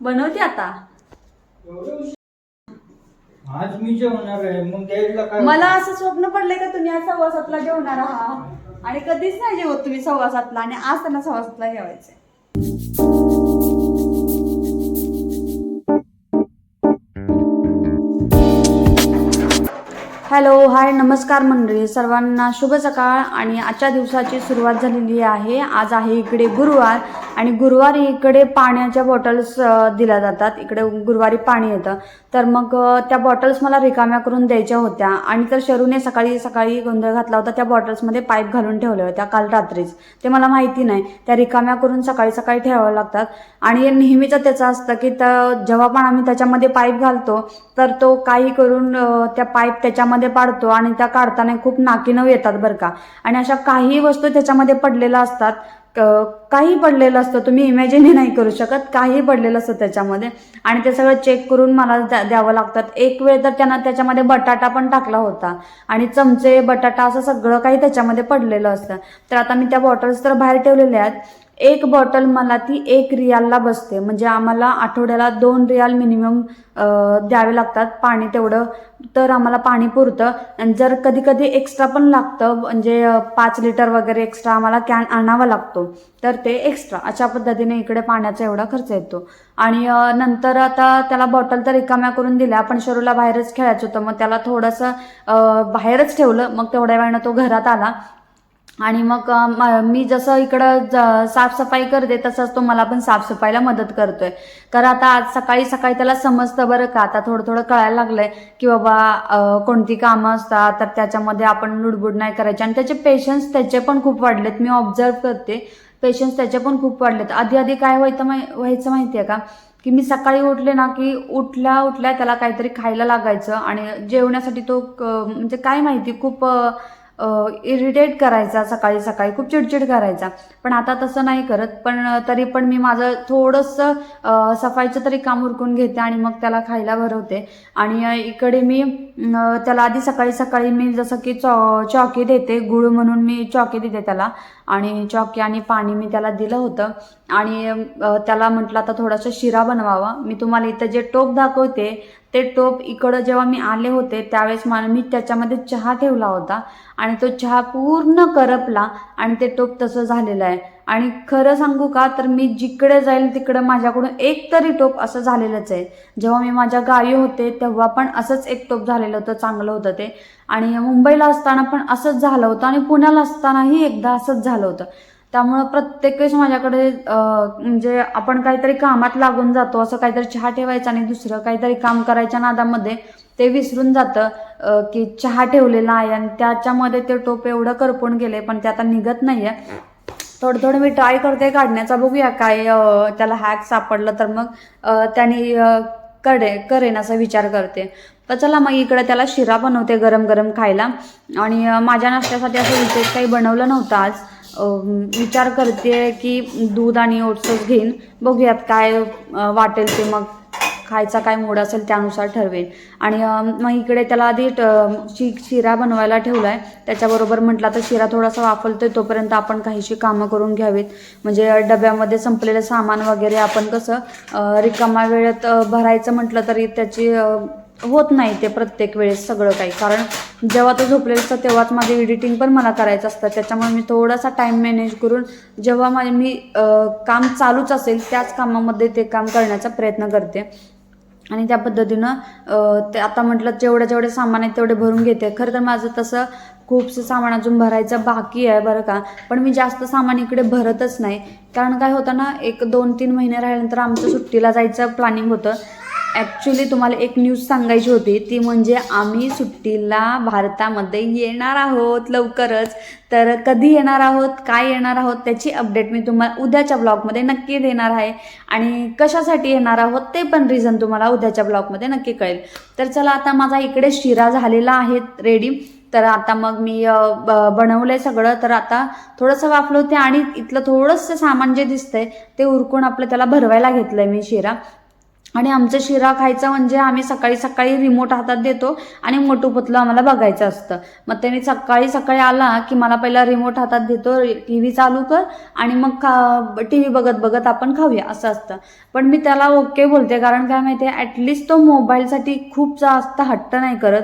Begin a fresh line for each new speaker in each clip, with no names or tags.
बनवते आता.
आज मी जेवणार आहे. मग द्यायला काय
मला असं स्वप्न पडलंय का तुम्ही आज सव्वा सातला जेवणार आहात? आणि कधीच नाही जेवत तुम्ही सव्वा सातला आणि आज त्यांना सव्वा सातला जेवायचंय. हॅलो हाय नमस्कार मंडळी. सर्वांना शुभ सकाळ आणि आजच्या दिवसाची सुरुवात झालेली आहे. आज आहे इकडे गुरुवार. आणि गुरुवारी इकडे पाण्याच्या बॉटल्स दिल्या जातात. इकडे गुरुवारी पाणी येतं. तर मग त्या बॉटल्स मला रिकाम्या करून द्यायच्या होत्या. आणि तर शरूने सकाळी सकाळी गोंधळ घातला होता. त्या बॉटल्समध्ये पाईप घालून ठेवल्या होत्या काल रात्रीच. ते मला माहिती नाही. त्या रिकाम्या करून सकाळी सकाळी ठेवाव्या लागतात. आणि नेहमीचं त्याचं असतं की तर जेव्हा पण आम्ही त्याच्यामध्ये पाईप घालतो तर तो काही करून त्या पाईप त्याच्यामध्ये पाडतो आणि त्या काढताना खूप नाकीनव येतात बरं का. आणि अशा काही वस्तू त्याच्यामध्ये पडलेल्या असतात काही पडलेलं असतं तुम्ही इमॅजिनही नाही करू शकत. काही पडलेलं असतं त्याच्यामध्ये. आणि ते सगळं चेक करून मला द्या- द्यावं लागतात. एक वेळ तर त्यांना त्याच्यामध्ये बटाटा पण टाकला होता. आणि चमचे बटाटा असं सगळं काही त्याच्यामध्ये पडलेलं असतं. तर आता मी त्या बॉटल्स तर बाहेर ठेवलेल्या आहेत. एक बॉटल मला ती एक रियालला बसते. म्हणजे आम्हाला आठवड्याला दोन रियाल मिनिमम द्यावे लागतात. पाणी तेवढं. तर आम्हाला पाणी पुरतं. आणि जर कधी कधी एक्स्ट्रा पण लागतं. म्हणजे पाच लिटर वगैरे एक्स्ट्रा आम्हाला कॅन आणावा लागतो. तर ते एक्स्ट्रा. अशा पद्धतीने इकडे पाण्याचा एवढा खर्च येतो. आणि नंतर आता त्याला बॉटल तर रिकाम्या करून दिल्या. पण शरूला बाहेरच खेळायचं होतं. मग त्याला थोडंसं बाहेरच ठेवलं. मग तेवढ्या वेळानं तो घरात आला. आणि मग मी जसं इकडं ज- साफसफाई करते तसंच तो मला पण साफसफाईला मदत करतोय. कारण आता आज सकाळी सकाळी त्याला समजतं बरं का आता थोडं थोडं कळायला लागलंय की बाबा कोणती कामं असतात तर त्याच्यामध्ये आपण लुडबुड नाही करायची. आणि त्याचे पेशन्स त्याचे पण खूप वाढलेत. मी ऑब्झर्व करते पेशन्स त्याचे पण खूप वाढलेत. आधी आधी काय व्हायचं माहि- व्हायचं माहिती आहे का? की मी सकाळी उठले ना की उठल्या उठल्या त्याला काहीतरी खायला लागायचं आणि जेवण्यासाठी तो क- म्हणजे काय माहिती खूप इरिटेट करायचा सकाळी सकाळी खूप चिडचिड करायचा. पण आता तसं नाही करत. पण तरी पण मी माझं थोडंसं सफाईचं तरी काम उरकून घेते आणि मग त्याला खायला भरवते. आणि इकडे मी त्याला आधी सकाळी सकाळी मी जसं की चॉ चॉकी देते गुळ म्हणून मी चॉकी देते त्याला. आणि चॉकी आणि पाणी मी त्याला दिलं होतं. आणि त्याला म्हटलं आता थोडासा शिरा बनवावा. मी तुम्हाला इथं जे टोप दाखवते ते टोप इकडं जेव्हा मी आले होते त्यावेळेस मला मी त्याच्यामध्ये चहा ठेवला होता आणि तो चहा पूर्ण करपला आणि ते टोप तसं झालेलं आहे. आणि खरं सांगू का तर मी जिकडे जाईल तिकडं माझ्याकडून एक तरी टोप असं झालेलंच आहे. जेव्हा मी माझ्या गावी होते तेव्हा पण असंच एक टोप झालेलं होतं चांगलं होतं ते. आणि मुंबईला असताना पण असंच झालं होतं आणि पुण्याला असतानाही एकदा असंच झालं होतं. त्यामुळं प्रत्येक वेळेस माझ्याकडे म्हणजे आपण काहीतरी कामात लागून जातो असं काहीतरी चहा ठेवायचं आणि दुसरं काहीतरी काम करायच्या नादामध्ये ते विसरून जातं की चहा ठेवलेला आहे आणि त्याच्यामध्ये ते टोप एवढं करपून गेले पण ते आता निघत नाहीये. थोडं थोडं मी ट्राय करते काढण्याचा बघूया काय त्याला हॅक सापडलं तर मग त्याने कडे करे करेन असा विचार करते. तर चला मग इकडे त्याला शिरा बनवते गरम गरम खायला. आणि माझ्या नाश्त्यासाठी असं विशेष काही बनवलं नव्हतं आज. विचार करते की दूध आणि ओट्सच घेईन. बघूयात काय वाटेल ते मग खायचा काय मूड असेल त्यानुसार ठरवेन. आणि मग इकडे त्याला आधी शि शिरा बनवायला ठेवला आहे त्याच्याबरोबर म्हटलं तर शिरा थोडासा वाफलतोय तोपर्यंत आपण काहीशी कामं करून घ्यावीत. म्हणजे डब्यामध्ये संपलेलं सामान वगैरे आपण कसं रिकामा वेळेत भरायचं म्हटलं तरी त्याची होत नाही ते प्रत्येक वेळेस सगळं काही. कारण जेव्हा तो झोपलेलं असतं तेव्हाच माझी एडिटिंग पण मला करायचं असतं. त्याच्यामुळे मी थोडासा टाईम मॅनेज करून जेव्हा माझे मी काम चालूच असेल त्याच कामामध्ये ते काम करण्याचा प्रयत्न करते. आणि त्या पद्धतीनं ते आता म्हटलं जेवढे जेवढे सामान आहे तेवढे भरून घेते. खरं तर माझं तसं खूपसं सामान अजून भरायचं बाकी आहे बरं का. पण मी जास्त सामान इकडे भरतच नाही. कारण काय होतं ना एक दोन तीन महिने राहिल्यानंतर आमचं सुट्टीला जायचं प्लॅनिंग होतं. ॲक्च्युली तुम्हाला एक न्यूज सांगायची होती. ती म्हणजे आम्ही सुट्टीला भारतामध्ये येणार आहोत लवकरच. तर कधी येणार आहोत काय येणार आहोत त्याची अपडेट मी तुम्हाला उद्याच्या ब्लॉगमध्ये नक्की देणार आहे. आणि कशासाठी येणार आहोत ते पण रिझन तुम्हाला उद्याच्या ब्लॉगमध्ये नक्की कळेल. तर चला आता माझा इकडे शिरा झालेला आहे रेडी तर आता मग मी बनवलंय सगळं. तर आता थोडंसं वाफलं होते आणि इथलं थोडंसं सामान जे दिसतंय ते उरकून आपलं त्याला भरवायला घेतलंय मी शिरा. आणि आमचं शिरा खायचा म्हणजे आम्ही सकाळी सकाळी रिमोट हातात देतो आणि मोठू पुतलं आम्हाला बघायचं असतं. मग त्याने सकाळी सकाळी आला की मला पहिला रिमोट हातात देतो टी व्ही चालू कर आणि मग खा टी व्ही बघत बघत आपण खाऊया असं असतं. पण मी त्याला ओके बोलते कारण काय माहिती आहे ॲटलिस्ट तो मोबाईलसाठी खूप जास्त हट्ट नाही करत.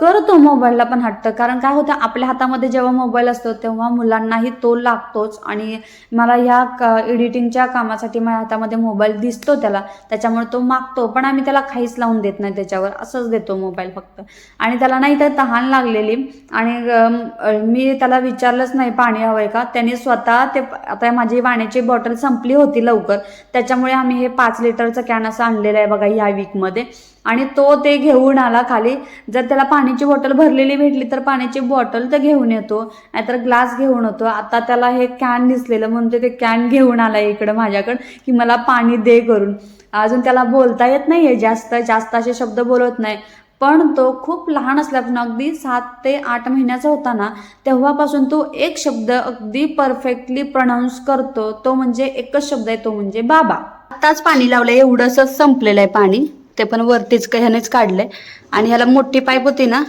करतो मोबाईलला पण हट्ट कारण काय होतं आपल्या हातामध्ये जेव्हा मोबाईल असतो तेव्हा मुलांनाही तो लागतोच आणि मला ह्या एडिटिंगच्या कामासाठी माझ्या हातामध्ये मोबाईल दिसतो त्याला. त्याच्यामुळे तो मागतो पण आम्ही त्याला काहीच लावून देत नाही त्याच्यावर. असंच देतो मोबाईल फक्त. आणि त्याला नाही तर तहान लागलेली. आणि मी त्याला विचारलंच नाही पाणी हवंय का? त्याने स्वतः ते आता माझी पाण्याची बॉटल संपली होती लवकर. त्याच्यामुळे आम्ही हे पाच लिटरचं कॅन असं आणलेलं आहे बघा ह्या वीकमध्ये आणि तो ते घेऊन आला खाली. जर त्याला पाण्याची बॉटल भरलेली भेटली तर पाण्याची बॉटल तर घेऊन येतो. नाहीतर ग्लास घेऊन येतो आता त्याला हे कॅन दिसलेलं म्हणून ते कॅन घेऊन आला इकडं माझ्याकडं की मला पाणी दे करून. अजून त्याला बोलता येत नाही आहे जास्त जास्त असे शब्द बोलत नाही. पण तो खूप लहान असल्यापासून अगदी सात ते आठ महिन्याचा होता ना तेव्हापासून तो एक शब्द अगदी परफेक्टली प्रनाऊन्स करतो. तो म्हणजे एकच शब्द आहे तो म्हणजे बाबा. आत्ताच पाणी लावलं एवढंसं संपलेलं आहे पाणी. ते पण वरतीच ह्यानेच काढलंय आणि ह्याला मोठी पाईप होती ना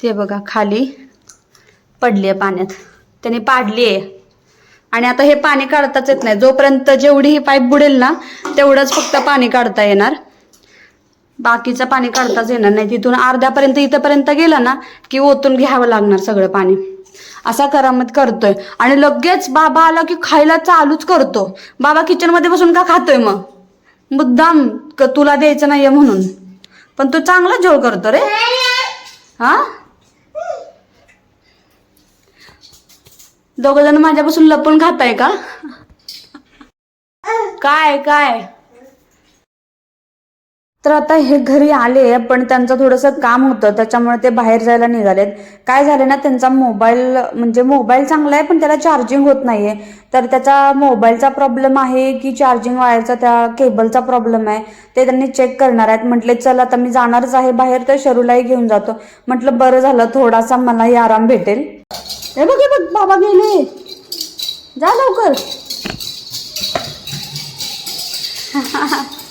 ते बघा खाली पडली आहे पाण्यात. त्याने पाडली आहे आणि आता हे पाणी काढताच येत नाही. जोपर्यंत जेवढी ही पाईप बुडेल ना तेवढंच फक्त पाणी काढता येणार. बाकीचं पाणी काढताच येणार नाही. तिथून अर्ध्यापर्यंत इथंपर्यंत गेलं ना की ओतून घ्यावं लागणार सगळं पाणी. असा करामत करतोय. आणि लगेच बाबा आला की खायला चालूच करतो. बाबा किचनमध्ये बसून का खातोय मग? मुद्दाम क तुला द्यायचं नाहीये म्हणून. पण तू चांगला जोळ करतो रे. हा? दोघ जण माझ्यापासून लपून खाताय का? काय काय? तर आता हे घरी आले पण त्यांचं थोडंसं काम होतं त्याच्यामुळे ते बाहेर जायला निघालेत. काय झालं ना त्यांचा मोबाईल म्हणजे मोबाईल चांगला आहे पण त्याला चार्जिंग होत नाहीये. तर त्याचा मोबाईलचा प्रॉब्लेम आहे की चार्जिंग वायरचा त्या केबलचा प्रॉब्लेम आहे. ते त्यांनी चेक करणार आहेत. म्हटले चल आता मी जाणारच आहे बाहेर तर शरूलाही घेऊन जातो. म्हटलं बरं झालं थोडासा मलाही आराम भेटेल. हे बघ बघ बाबा गेले. जा लवकर.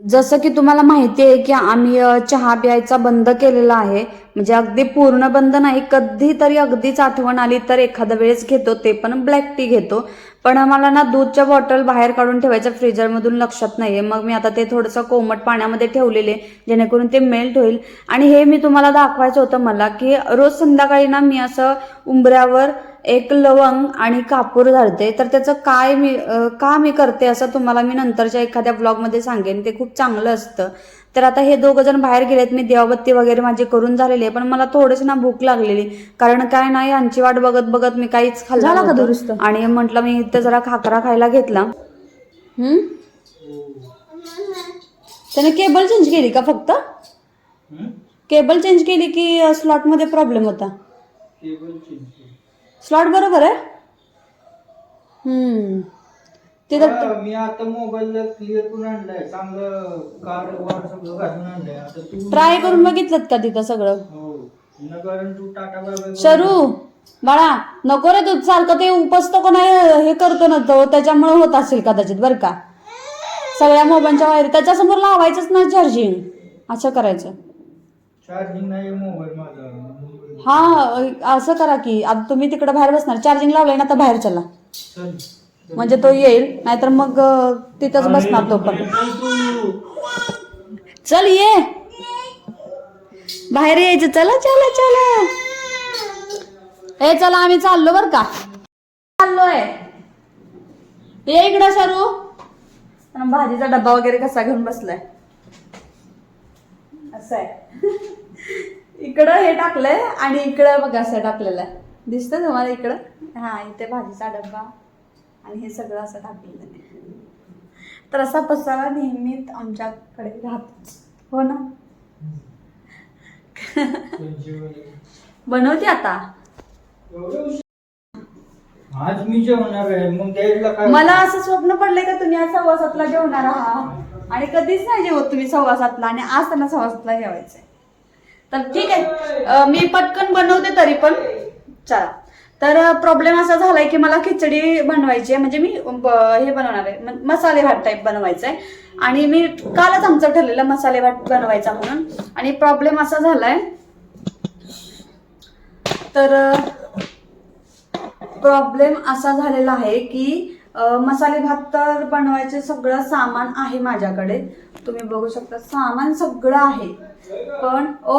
जसं की तुम्हाला माहिती आहे की आम्ही चहा प्यायचा बंद केलेला आहे. म्हणजे अगदी पूर्ण बंद नाही कधीतरी अगदीच आठवण आली तर एखाद्या वेळेस घेतो ते पण ब्लॅक टी घेतो. पण मला ना दूधच्या बॉटल बाहेर काढून ठेवायचं फ्रीजरमधून लक्षात नाहीये. मग मी आता ते थोडंसं कोमट पाण्यामध्ये ठेवलेले जेणेकरून ते मेल्ट होईल. आणि हे मी तुम्हाला दाखवायचं होतं मला की रोज संध्याकाळी ना मी असं उंबऱ्यावर एक लवंग आणि कापूर घालते. तर त्याचं काय मी का मी करते असं तुम्हाला मी नंतरच्या एखाद्या ब्लॉगमध्ये सांगेन. ते खूप चांगलं असतं. तर आता हे दोघं जण बाहेर गेलेत. मी देवाबत्ती वगैरे माझी करून झालेली आहे. पण मला थोडीशी ना भूक लागलेली. कारण काय नाही यांची वाट बघत बघत मी काहीच खाल्लं
झाला का. दुरुस्त?
आणि म्हटलं मी इथं जरा खाकरा खायला घेतला. हम्म? त्याने केबल चेंज केली का फक्त?
हं?
केबल चेंज केली की स्लॉटमध्ये प्रॉब्लेम होता?
Cable change.
स्लॉट बरोबर आहे? तिथं
हा, मी आता मोबाईल क्लिअर करून आणलाय. चांगलं सगळं घालून आणलंय. आता तू
ट्राय करून बघितलं का तिथं सगळं?
हो. न कारण तू टाटा बाय
शरू. बाळा नको रे तू. सारखं ते उपसतो का नाही हे करतो ना तो. त्याच्यामुळे होत असेल कदाचित बरं का? सगळ्या मोबाईलच्या वायर त्याच्यासमोर लावायचंच ना चार्जिंग असं करायचं.
चार्जिंग नाही मोबाईल माझा.
हा असं करा की आता तुम्ही तिकडे बाहेर बसणार. चार्जिंग लावलंय ना तर बाहेर चला. म्हणजे तो येईल नाहीतर मग तिथंच बसणार तो पण. चल ये. बाहेर यायचं. चला चला चला. ए चला आम्ही चाललो बर का. चाललोय. ये इकडं आणि भाजीचा डब्बा वगैरे कसा घेऊन बसलाय? असं आहे. इकडं हे टाकलंय आणि इकडं बघा असं टाकलेलं आहे. दिसतं तुम्हाला इकडं? हा इथे भाजीचा डब्बा आणि हे सगळं असं टाकलेलं तर असा पसारा नेहमीच आमच्याकडे राहतो हो ना? बनवते आता.
आज मी जेवणार आहे मग
मला असं स्वप्न पडलंय का तुम्ही आज सव्वा सातला जेवणार आहात? आणि कधीच नाही जेवत तुम्ही सव्वा सातला आणि आज त्यांना सव्वा सातला जेवायचंय. तर ठीक आहे. मी पटकन बनवते तरी पण. चला. तर प्रॉब्लेम असा झालाय की मला खिचडी बनवायची आहे. म्हणजे मी हे बनवणार आहे. मसाले भात टाईप बनवायचा आहे आणि मी कालच आमचं ठरलेलं मसाले भात बनवायचा म्हणून. आणि प्रॉब्लेम असा झालाय. तर प्रॉब्लेम असा झालेला आहे की मसाले भात तर बनवायचे सगळं सामान आहे माझ्याकडे. तुम्ही बघू शकता सामान सगळं आहे. पण ओ!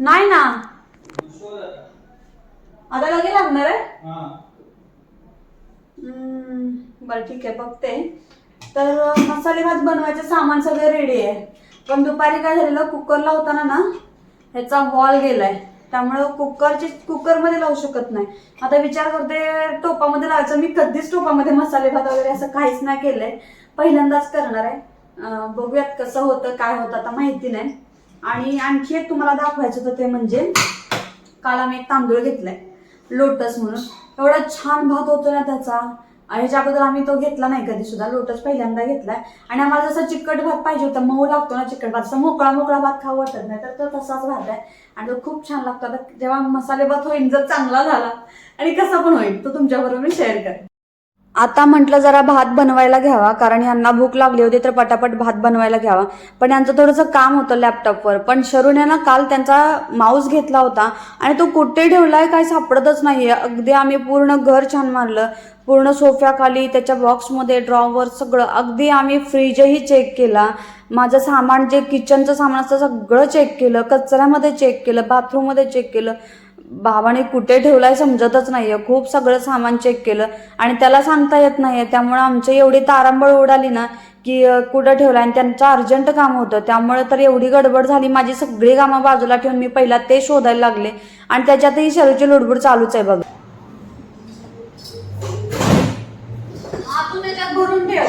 नाही ना. आता लगे लागणार आहे? बरं ठीक आहे बघते. तर मसाले भात बनवायचे सामान सगळं रेडी आहे. पण दुपारी काय झालेलं कुकर लावताना ना ह्याचा वॉल गेलाय. त्यामुळं कुकरची कुकरमध्ये लावू शकत नाही. आता विचार करते टोपामध्ये लावायचं. मी कधीच टोपामध्ये मसाले भात वगैरे असं काहीच नाही केलंय. पहिल्यांदाच करणार आहे. बघूयात कसं होतं काय होतं आता माहिती नाही. आणि आणखी एक तुम्हाला दाखवायचं होतं ते म्हणजे काल आम्ही एक तांदूळ घेतलाय लोटस म्हणून. एवढा छान भात होतो ना त्याचा. ह्याच्या अगोदर आम्ही तो घेतला नाही कधी सुद्धा लोटस पहिल्यांदा घेतलाय. आणि आम्हाला जसा चिकट भात पाहिजे होता मऊ लागतो ना चिकट भात. तसा मोकळा मोकळा भात खाऊ वाटत नाही तर तो तसाच भात आहे. आणि तो खूप छान लागतो. आता जेव्हा मसाले भात होईल जर चांगला झाला आणि कसा पण होईल तो तुमच्याबरोबर मी शेअर करेन. आता म्हटलं जरा भात बनवायला घ्यावा कारण यांना भूक लागली होती तर पटापट भात बनवायला घ्यावा. पण यांचं थोडंसं काम होतं लॅपटॉपवर पण शरूने यांना काल त्यांचा माऊस घेतला होता आणि तो कुठे ठेवलाय काय सापडतच नाही अगदी आम्ही पूर्ण घर छान मारलं. पूर्ण सोफ्याखाली त्याच्या बॉक्समध्ये ड्रॉवर सगळं. अगदी आम्ही फ्रीजही चेक केला. माझं सामान जे किचनचं सामान असतं सगळं चेक केलं. कचऱ्यामध्ये चेक केलं. बाथरूममध्ये चेक केलं. भावाने कुठे ठेवलाय समजतच नाहीये. खूप सगळं सामान चेक केलं आणि त्याला सांगता येत नाहीये. त्यामुळे आमची एवढी तारांबळ उडाली ना की कुठं ठेवलं आणि त्यांचं अर्जंट काम होतं. त्यामुळे तर एवढी गडबड झाली. माझी सगळी कामं बाजूला ठेवून मी पहिला ते शोधायला लागले. आणि त्याच्यातही शरीरची लुडबुड चालूच आहे बघा. भरून ठेव.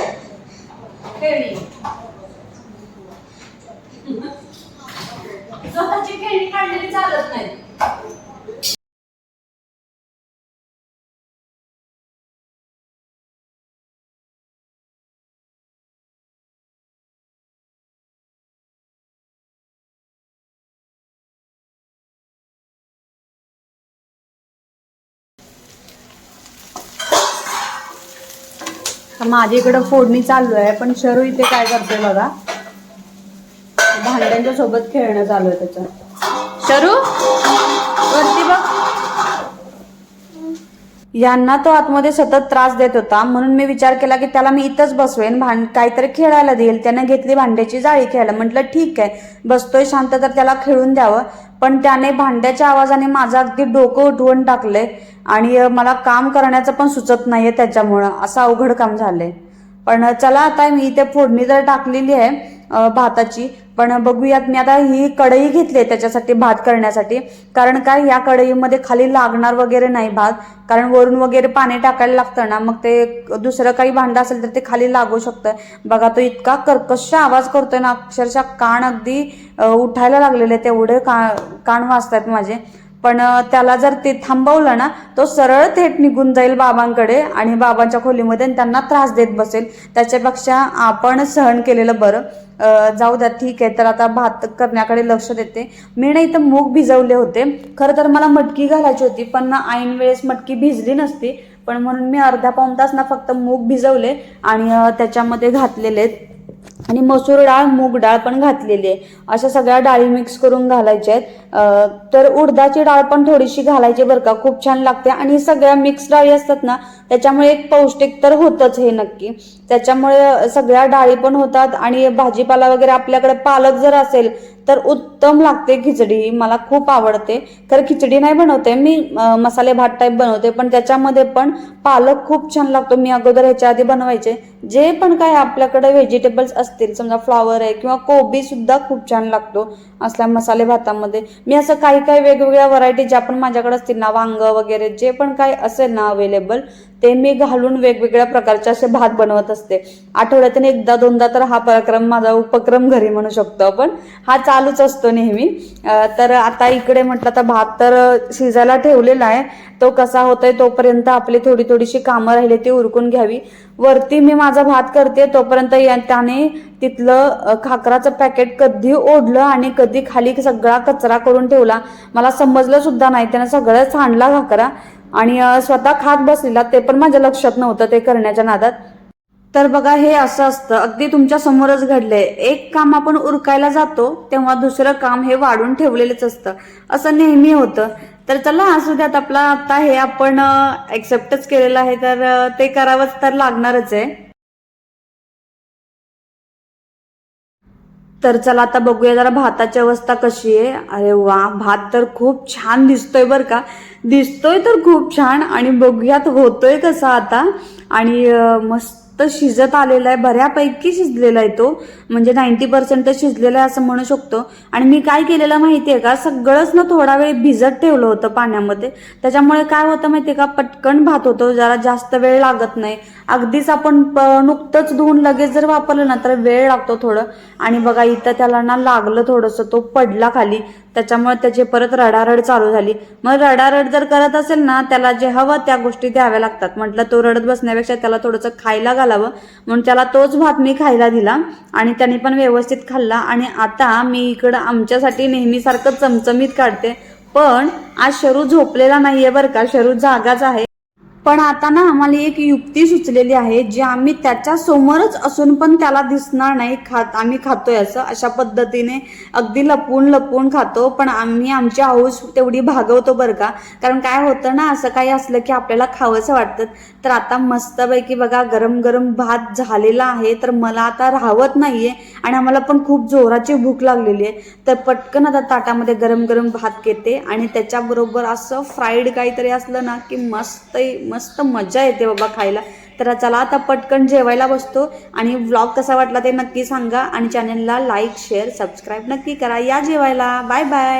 स्वतःची खेळणी काढलेली चालत नाही तर माझ्या इकडं फोडणी चालू आहे पण शरू इथे काय करतोय बघा. भांड्यांच्या सोबत खेळणं चालू आहे त्याचं. शरू? वरती बघ. यांना तो आतमध्ये सतत त्रास देत होता म्हणून मी विचार केला की त्याला मी इथंच बसवेन. भांड काहीतरी खेळायला देईल. त्याने घेतली भांड्याची जाळी खेळायला. म्हटलं ठीक आहे. बसतोय शांत तर त्याला खेळून द्यावं. पण त्याने भांड्याच्या आवाजाने माझं अगदी डोकं उठवून टाकलंय. आणि मला काम करण्याचं पण सुचत नाही आहे त्याच्यामुळं. असं अवघड काम झालंय. पण चला आता मी इथे फोडणी तर टाकलेली आहे भाताची. पण बघूयात मी आता ही कढई घेतली आहे त्याच्यासाठी भात करण्यासाठी. कारण काय या कढईमध्ये खाली लागणार वगैरे नाही भात. कारण वरून वगैरे पाणी टाकायला लागतं ना मग ते दुसरं काही भांडं असेल तर ते खाली लागू शकतं. बघा तो इतका कर्कश आवाज करतोय ना अक्षरशः कान अगदी उठायला लागलेले तेवढे का कान वाजतायत माझे. पण त्याला जर ते थांबवलं ना तो सरळ थेट निघून जाईल बाबांकडे आणि बाबांच्या खोलीमध्ये त्यांना त्रास देत बसेल. त्याच्यापेक्षा आपण सहन केलेलं बरं. जाऊ द्या ठीक आहे. तर आता भात करण्याकडे लक्ष देते. मी नाही तर मूग भिजवले होते. खरं तर मला मटकी घालायची होती पण ना ऐन वेळेस मटकी भिजली नसती. पण म्हणून मी अर्धा पाऊण तास ना फक्त मूग भिजवले आणि त्याच्यामध्ये घातलेले आहेत आणि मसूर डाळ मूग डाळ पण घातलेली आहे. अशा सगळ्या डाळी मिक्स करून घालायच्या आहेत. तर उडदाची डाळ पण थोडीशी घालायची बरं का. खूप छान लागते. आणि सगळ्या मिक्स डाळी असतात ना त्याच्यामुळे एक पौष्टिक तर होतंच हे नक्की. त्याच्यामुळे सगळ्या डाळी पण होतात. आणि भाजीपाला वगैरे आपल्याकडे पालक जर असेल तर उत्तम लागते खिचडी. मला खूप आवडते. खरं खिचडी नाही बनवते. मी मसाले भात टाईप बनवते. पण त्याच्यामध्ये पण पालक खूप छान लागतो. मी अगोदर ह्याच्या आधी बनवायचे. जे पण काय आपल्याकडे व्हेजिटेबल्स असतील समजा फ्लॉवर आहे किंवा कोबी सुद्धा खूप छान लागतो असल्या मसाले भातामध्ये. मी असं काही काही वेगवेगळ्या व्हरायटी ज्या पण माझ्याकडे असतील ना वांग वगैरे जे पण काही असेल ना अवेलेबल ते मी घालून वेगवेगळ्या प्रकारचे असे भात बनवत असते. आठवड्यातून एकदा दोनदा तर हा पराक्रम माझा उपक्रम घरी म्हणू शकतो आपण. हा चालूच असतो नेहमी. तर आता इकडे म्हटलं तर भात तर शिजायला ठेवलेला आहे. तो कसा होतोय तोपर्यंत आपली थोडी थोडीशी कामं राहिली ती उरकून घ्यावी. वरती मी माझा भात करते तोपर्यंत त्याने तिथलं खाकराचं पॅकेट कधी ओढलं आणि कधी खाली सगळा कचरा करून ठेवला मला समजलं सुद्धा नाही. त्यानं सगळं सांडला खाकरा आणि स्वतः खात बसलेला. ते पण माझ्या लक्षात नव्हतं ते करण्याच्या नादात. तर बघा हे असं असतं. अगदी तुमच्या समोरच घडलंय. एक काम आपण उरकायला जातो तेव्हा दुसरं काम हे वाढून ठेवलेलंच असतं. असं नेहमी होतं. तर चला असू द्यात आपला आता हे आपण एक्सेप्टच केलेलं आहे तर ते करावंच तर लागणारच आहे. तर चला आता बघूया जरा भाताची अवस्था कशी आहे. अरे वा भात तर खूप छान दिसतोय बरं का. दिसतोय तर खूप छान आणि बघूयात होतोय कसा आता. आणि मस्त शिजत आलेला आहे बऱ्यापैकी शिजलेला आहे तो. म्हणजे नाईन्टी पर्सेंट तर शिजलेला आहे असं म्हणू शकतो. आणि मी काय केलेलं माहिती आहे का सगळंच ना थोडा वेळ भिजत ठेवलं होतं पाण्यामध्ये. त्याच्यामुळे काय होतं माहिती आहे का पटकन भात होतो जरा जास्त वेळ लागत नाही. अगदीच आपण प- नुकतंच धुवून लगेच जर वापरलं ना तर वेळ लागतो थोडं. आणि बघा इथं त्याला ना लागलं थोडंसं तो पडला खाली. त्याच्यामुळे त्याची परत रडारड चालू झाली. मग रडारड जर करत असेल ना त्याला जे हवं त्या गोष्टी द्याव्या लागतात. म्हटलं तो रडत बसण्यापेक्षा त्याला थोडंसं खायला घालावं. म्हणून त्याला तोच भात मी खायला दिला आणि त्याने पण व्यवस्थित खाल्ला. आणि आता मी इकडं आमच्यासाठी नेहमीसारखं चमचमीत काढते. पण आज शरू झोपलेला नाहीये बरं का? शरू जागाच आहे. पण आता ना आम्हाला एक युक्ती सुचलेली आहे जी आम्ही त्याच्या समोरच असून पण त्याला दिसणार नाही खात आम्ही खातोय असं अशा पद्धतीने अगदी लपून लपून खातो. पण आम्ही आमची हाऊस तेवढी भागवतो बरं का. कारण काय होतं ना असं काही असलं की आपल्याला खावंसं वाटतं. तर आता मस्तपैकी बघा गरम गरम भात झालेला आहे तर मला आता राहत नाहीये आणि आम्हाला पण खूप जोराची भूक लागलेली आहे. तर पटकन आता ताटामध्ये गरम गरम भात घेते आणि त्याच्याबरोबर असं फ्राईड काहीतरी असलं ना की मस्त मस्त मजा येते बाबा खायला. तर चला आता पटकन जेवायला बसतो. आणि व्लॉग कसा वाटला ते नक्की सांगा. आणि चॅनलला लाईक शेअर सबस्क्राईब नक्की करा. या जेवायला. Bye bye